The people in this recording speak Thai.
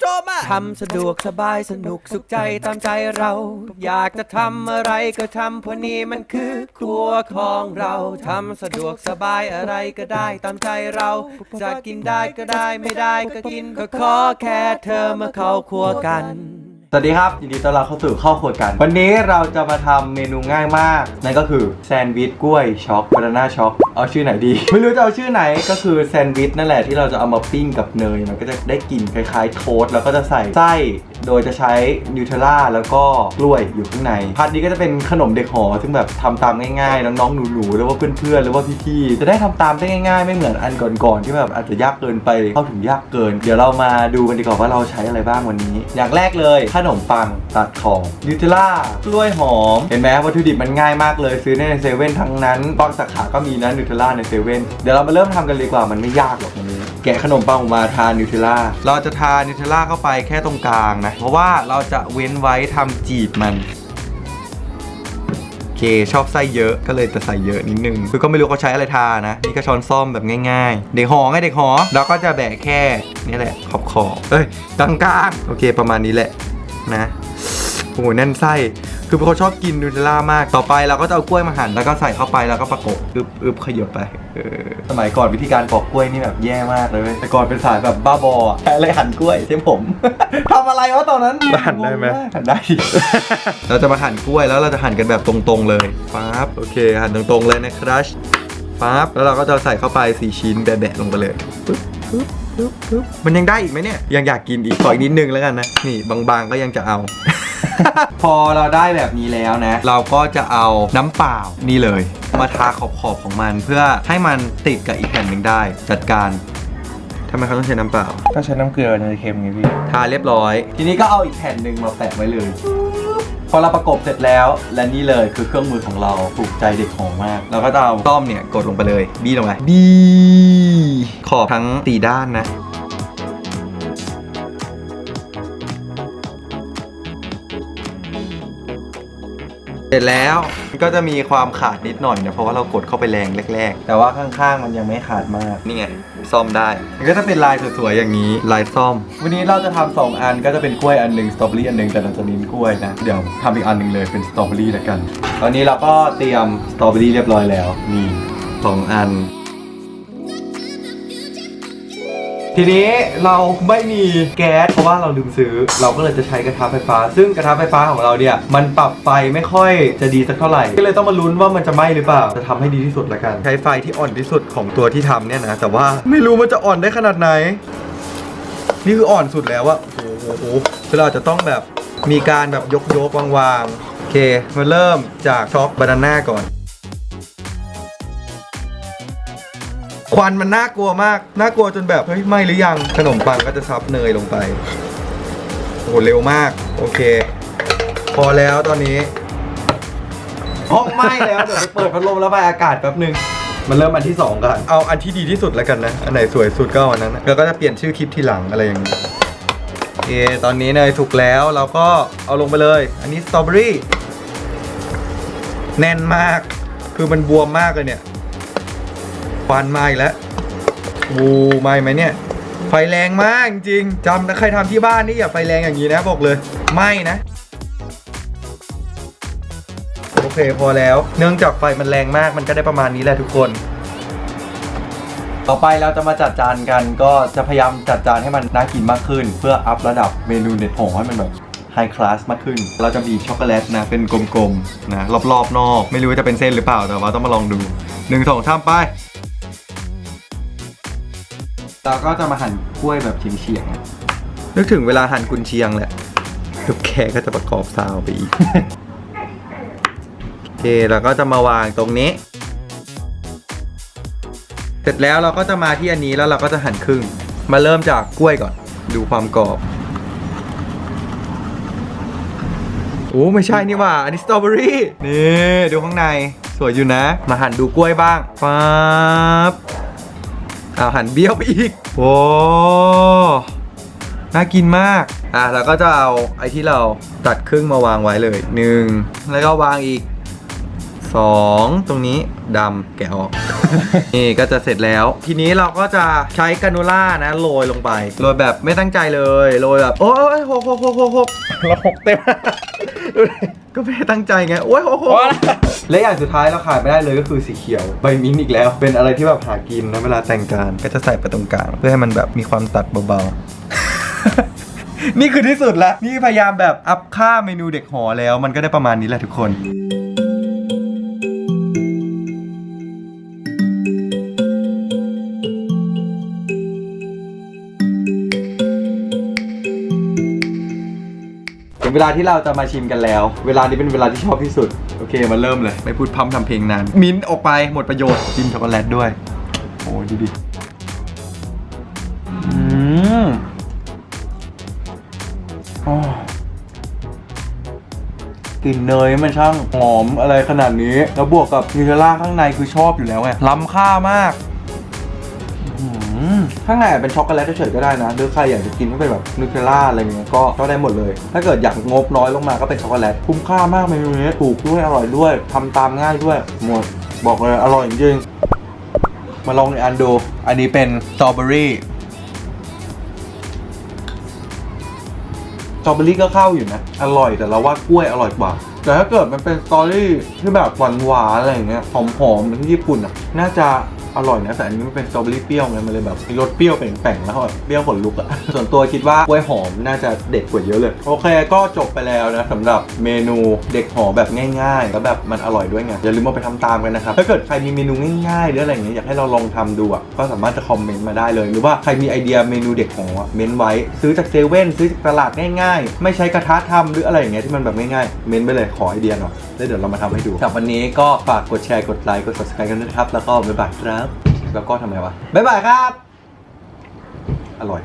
โทรมาทำสะดวกสบายสนุกสุขใจตามใจเรา อยากจะทำอะไรก็ทำเพราะนี่มันคือครัวของเราทำสะดวกสบายอะไรก็ได้ตามใจเราจะกินได้ก็ได้ไม่ได้ก็กินก็ขอแค่เธอมาเข้าครัวกัน สวัสดีครับยินดีต้อนรับเข้าสู่ข้าวครัวกัน วันนี้เราจะมาทำเมนูง่ายมาก นั่นก็คือแซนด์วิชกล้วยช็อกบานาน่าช็อกเอาชื่อไหนดี ไม่รู้จะเอาชื่อไหนก็คือแซนด์วิชนั่นแหละที่เราจะเอามาปิ้งกับเนย มันก็จะได้กลิ่นคล้ายๆโทส์แล้วก็จะใส่ไส้โดยจะใช้นิวเทลล่าแล้วก็กล้วยอยู่ข้างในพาร์ทนี้ก็จะเป็นขนมเด็กหอ ซึ่งแบบทำตามง่ายๆน้องๆหนูๆหรือว่าเพื่อนๆหรือว่าพี่ๆจะได้ทำตามได้ง่าย ๆ ไม่เหมือนอันก่อนๆที่แบบอาจจะยากเกินไปเข้าถึงยากเกิน เดี๋ยวเรามาดูกันดีกว่าว่าเราใช้อะไรบ้างวันนี้ อย่างแรกเลยนมปังตัดของนิวเทลล่ากล้วยหอม เห็นไหมวัตถุดิบมันง่ายมากเลยซื้อได้ในเซเว่นทั้งนั้นบางสาขาก็มีนะนิวเทลล่าในเซเว่นเดี๋ยวเรามาเริ่มทำกันเลยดีกว่ามันไม่ยากหรอกวันนี้ แกะขนมปังออกมาทานนิวเทลล่าเราจะทานนิวเทลล่าเข้าไปแค่ตรงกลางนะ เพราะว่าเราจะเว้นไว้ทำจีบมันโอเคชอบไส้เยอะก็เลยจะใส่เยอะนิดนึง คือก็ไม่รู้เขาใช้อะไรทานะ นี่ก็ช้อนซ่อมแบบง่ายๆ เด็กหอไงเด็กหอเราก็จะแบะแค่นี่แหละขอบขอบเอ้ยกลางๆโอเค ประมาณนี้แหละ นะโอ้โหแน่นไส้คือเขาชอบกินนูเทลล่ามาก ต่อไปเราก็จะเอากล้วยมาหั่นแล้วก็ใส่เข้าไปแล้วก็ประกบอึบอึบขยบไปเออสมัยก่อนวิธีการปอกกล้วยนี่แบบแย่มากเลยเว้ยแต่ก่อนเป็นสายแบบบ้าบออะใช้อะไรหั่นกล้วยเช่นผม ทำอะไรวะตอนนั้นหั่นได้ไหม หั่นได้เราจะมาหั่นกล้วยแล้วเราจะหั่นกันแบบตรงๆเลยปั๊บโอเค หั่นตรงๆเลยนะครับปั๊บแล้วเราก็จะใส่เข้าไปสี่ชิ้นแบะๆลงไปเลยปึ๊บปึ๊บ ปึ๊บปึ๊บมันยังได้อีกไหมเนี่ย ยังอยากกินอีกขออีกนิดนึงแล้วกันนะ นี่บางๆก็ยังจะเอา พอเราได้แบบนี้แล้วนะ เราก็จะเอาน้ำเปล่านี่เลย มาทาขอบๆของมัน เพื่อให้มันติดกับอีกแผ่นหนึ่งได้ จัดการทำไมเขาต้องใช้น้ำเปล่าต้องใช้น้ำเกลือเนยเค็มไงพี่ ทาเรียบร้อย ทีนี้ก็เอาอีกแผ่นหนึ่งมาแปะไว้เลย พอเราประกบเสร็จแล้ว และนี่เลยคือเครื่องมือของเราถูกใจเด็กของมาก เราก็จะเอาต้อมเนี่ยกดลงไปเลย บี้ลงไปบี้ ขอบทั้งตีด้านนะเสร็จแล้วก็จะมีความขาดนิดหน่อยนะเพราะว่าเรากดเข้าไปแรงแรก ๆ แต่ว่าข้างๆมันยังไม่ขาดมากนี่ไงซ่อมได้มันก็จะเป็นลายสวยๆอย่างนี้ลายซ่อม วันนี้เราจะทำสองอันก็จะเป็นกล้วยอันหนึ่งสตรอเบอรี่อันหนึ่งแต่เราจะเน้นกล้วยนะเดี๋ยวทำอีกอันหนึ่งเลยเป็นสตรอเบอรี่แล้วกัน ตอนนี้เราก็เตรียมสตรอเบอรี่เรียบร้อยแล้วนี่สองอัน ทีนี้เราไม่มีแก๊สเพราะว่าเราลืมซื้อ เราก็เลยจะใช้กระทะไฟฟ้า ซึ่งกระทะไฟฟ้าของเราเนี่ยมันปรับไฟไม่ค่อยจะดีสักเท่าไหร่ ก็เลยต้องมาลุ้นว่ามันจะไหม้หรือเปล่า จะทำให้ดีที่สุดละกัน ใช้ไฟที่อ่อนที่สุดของตัวที่ทำเนี่ยนะ แต่ว่าไม่รู้มันจะอ่อนได้ขนาดไหน นี่คืออ่อนสุดแล้วอะโอ้โหคือเราอาจะต้องแบบมีการแบบยกยกวางๆโอเค มาเริ่มจากช็อกบานาน่าก่อน ควันมันน่ากลัวมาก น่ากลัวจนแบบ เฮ้ยไหม่หรือยัง ขนมปังก็จะซับเนยลงไป โอ้โหเร็วมาก โอเค พอแล้วตอนนี้ห้องไหม้แล้ว เดี๋ยวไปเปิดพัดลมแล้วไปอากาศแป๊บหนึงมันเริ่มอันที่สองกัน เอาอันที่ดีที่สุดแล้วกันนะ อันไหนสวยสุดก็เอาอันนั้นนะแล้วก็จะเปลี่ยนชื่อคลิปทีหลังอะไรอย่างนี้โอเค ตอนนี้เนยสุกแล้วเราก็เอาลงไปเลย อันนี้สตรอเบอรี่แน่นมาก คือมันบวมมากเลยเนี่ย ควันมาอีกแล้ววูไหม่ไหมเนี่ย ไฟแรงมากจริงจำนะใครทำที่บ้านนี่อย่าไฟแรงอย่างนี้นะบอกเลย ไม่นะ โอเคพอแล้ว เนื่องจากไฟมันแรงมากมันก็ได้ประมาณนี้แหละทุกคนต่อไปเราจะมาจัดจานกันก็จะพยายามจัดจานให้มันน่ากินมากขึ้น เพื่ออัพระดับเมนูเด็ดของให้มันแบบไฮคลาสมากขึ้น เราจะบีช็อกโกแลตนะ เป็นกลมๆนะ รอบๆนอก ไม่รู้ว่าจะเป็นเส้นหรือเปล่าแต่ว่าต้องมาลองดูหนึ่งสองสามไป เราก็จะมาหั่นกล้วยแบบเฉียงๆนึกถึงเวลาหั่นกุนเชียงแหละทุกแกก็จะประกอบซาวไปอีก โอเคเราก็จะมาวางตรงนี้ เสร็จแล้วเราก็จะมาที่อันนี้แล้วเราก็จะหั่นครึ่ง มาเริ่มจากกล้วยก่อน ดูความกรอบ โอ้ไม่ใช่นี่หว่า อันนี้สตรอเบอรี่นี่ดูข้างใน สวยอยู่นะ มาหั่นดูกล้วยบ้างปั๊บ เอาหั่นเบี้ยวไปอีก โอ้น่ากินมาก อะเราก็จะเอาไอ้ที่เราตัดครึ่งมาวางไว้เลยหนึ่งแล้วก็วางอีกสองตรงนี้ดำแกะออก นี่ก็จะเสร็จแล้ว ทีนี้เราก็จะใช้กานูล่านะโรยลงไปโรยแบบไม่ตั้งใจเลยโรยแบบ โอ้ยหกหกหกหกหกเราหกเต็ม ดูดิก็ไม่ได้ตั้งใจไง โอ้ยหกหก และอย่างสุดท้ายเราขาดไม่ได้เลยก็คือสีเขียว ใบมิ้นท์อีกแล้ว เป็นอะไรที่แบบหากินนะเวลาแต่งการก็จะใส่ไปตรงกลาง เพื่อให้มันแบบมีความตัดเบาๆ นี่คือที่สุดแล้วนี่พยายามแบบอัพค่าเมนูเด็กหอแล้ว มันก็ได้ประมาณนี้แหละทุกคนถึงเวลาที่เราจะมาชิมกันแล้ว เวลานี้เป็นเวลาที่ชอบที่สุด โอเคมาเริ่มเลย ไม่พูดพร่ำทำเพลงนาน มิ้นท์ออกไปหมดประโยชน์จิ้มช็อกโกแลตด้วย โอ้ยดูดิอืมอ๋อกลิ่นเนยมันช่างหอมอะไรขนาดนี้ แล้วบวกกับนิวเทลล่าข้างในคือชอบอยู่แล้วไงล้ำค่ามาก อืมข้างในเป็นช็อกโกแลตเฉยๆก็ได้นะหรือใครอยากจะกินที่เป็นแบบนูเทลล่าอะไรเงี้ยก็ก็ได้หมดเลย ถ้าเกิดอยากงบน้อยลงมาก็เป็นช็อกโกแลตคุ้มค่ามากเมนูนี้ถูกด้วยอร่อยด้วยทำตามง่ายด้วยหมดบอกเลยอร่อยจริงๆมาลองในอันดู อันนี้เป็นสตรอเบอรี่สตรอเบอรี่ก็เข้าอยู่นะ อร่อยแต่เราว่ากล้วยอร่อยกว่า แต่ถ้าเกิดมันเป็นสตรอเบอรี่ที่แบบหวานๆอะไรอย่างเงี้ยหอมๆเหมือนที่ญี่ปุ่นอะ น่าจะ อร่อยนะแต่อันนี้มันเป็นสตรอเบอรี่เปรี้ยวไงมันเลยแบบมีรสเปรี้ยวแป่งๆแล้วก็แบบเปรี้ยวขนลุกอะส่วนตัวคิดว่ากล้วยหอมน่าจะเด็ดกว่าเยอะเลย โอเค ก็จบไปแล้วนะสำหรับเมนูเด็กหอแบบง่ายๆแล้วแบบมันอร่อยด้วยไงอย่าลืมเอาไปทำตามกันนะครับถ้าเกิดใครมีเมนูง่ายๆหรืออะไรอย่างเงี้ยอยากให้เราลองทำดูอะก็สามารถจะคอมเมนต์มาได้เลย หรือว่าใครมีไอเดียเมนูเด็กหออะเมนไว้ซื้อจากเซเว่นซื้อจากตลาดง่ายๆ ไม่ใช้กระทะทำหรืออะไรอย่างเงี้ยที่มันแบบง่ายๆเมนไปเลยขอไอเดียหน่อยแล้วเดี๋ยวเรามาทำให้ดูสำหรับวันนี้ก็ฝากกดแชร์กดไลค์กด subscribe กันด้วยนะครับแล้วก็บ๊ายบายครับ แล้วก็ทำไงวะบ๊ายบายครับ อร่อย